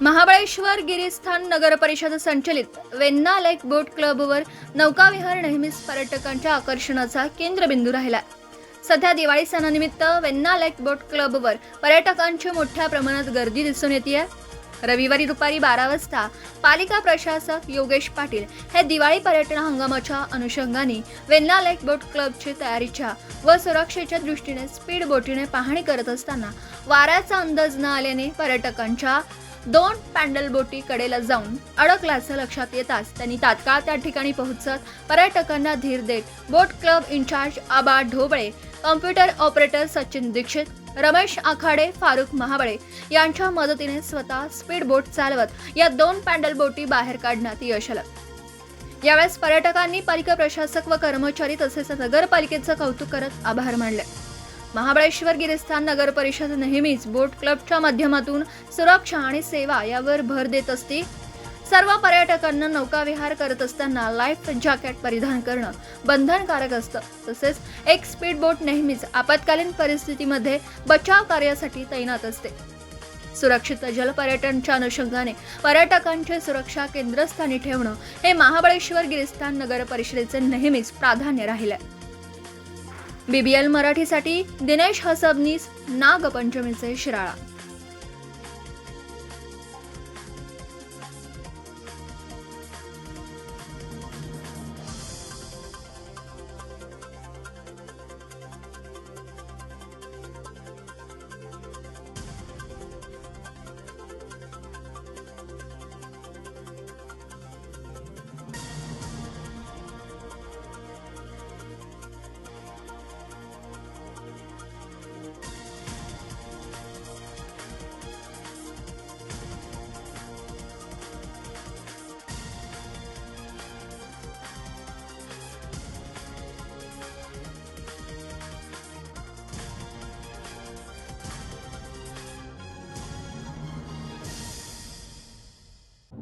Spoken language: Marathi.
महाबळेश्वर गिरीस्थान नगर परिषद संचलित वेन्ना लेक बोट क्लबवर नौकाविहार नेहमीच पर्यटकांच्या आकर्षणाचा केंद्रबिंदू राहिला. सध्या दिवाळी सणानिमित्त वेन्ना लेक बोट क्लबवर पर्यटकांची मोठ्या प्रमाणात गर्दी दिसून येते रविवारी दुपारी बारा वाजता पालिका प्रशासक योगेश पाटील हे दिवाळी पर्यटन हंगामाच्या अनुषंगाने वेन्ना लेक बोट क्लबची तयारीच्या व सुरक्षेच्या दृष्टीने स्पीड बोटीने पाहणी करत असताना वाऱ्याचा अंदाज न आल्याने पर्यटकांच्या दोन पॅन्डल बोटी कडेला जाऊन अडकल्याचं लक्षात येताच त्यांनी तात्काळ त्या ठिकाणी पोहोचत पर्यटकांना धीर देत boat club incharge Aba Dhobale computer operator Sachin Dikshit Ramesh Akhade Farukh Mahabale यांच्या मदतीने स्वतः स्पीड बोट चालवत या दोन पॅन्डल बोटी बाहेर काढण्यात यश आलं. यावेळेस पर्यटकांनी पालिका प्रशासक व कर्मचारी तसेच नगरपालिकेचं कौतुक करत आभार मानले. महाबळेश्वर गिरीस्थान नगर परिषद नेहमीच बोट क्लबच्या माध्यमातून सुरक्षा आणि सेवा यावर भर देत असते. सर्व पर्यटकांना नौकाविहार करत असताना लाईफ जॅकेट परिधान करणं बंधनकारक असतं. तसेच एक स्पीड बोट नेहमीच आपत्कालीन परिस्थितीमध्ये बचाव कार्यासाठी तैनात असते. सुरक्षित जलपर्यटनच्या अनुषंगाने पर्यटकांची सुरक्षा केंद्रस्थानी ठेवणं हे महाबळेश्वर गिरीस्थान नगर परिषदेचे नेहमीच प्राधान्य राहिलंय. बीबीएल मराठीसाठी दिनेश हसबनीस नागपंचमीचे शिराळा.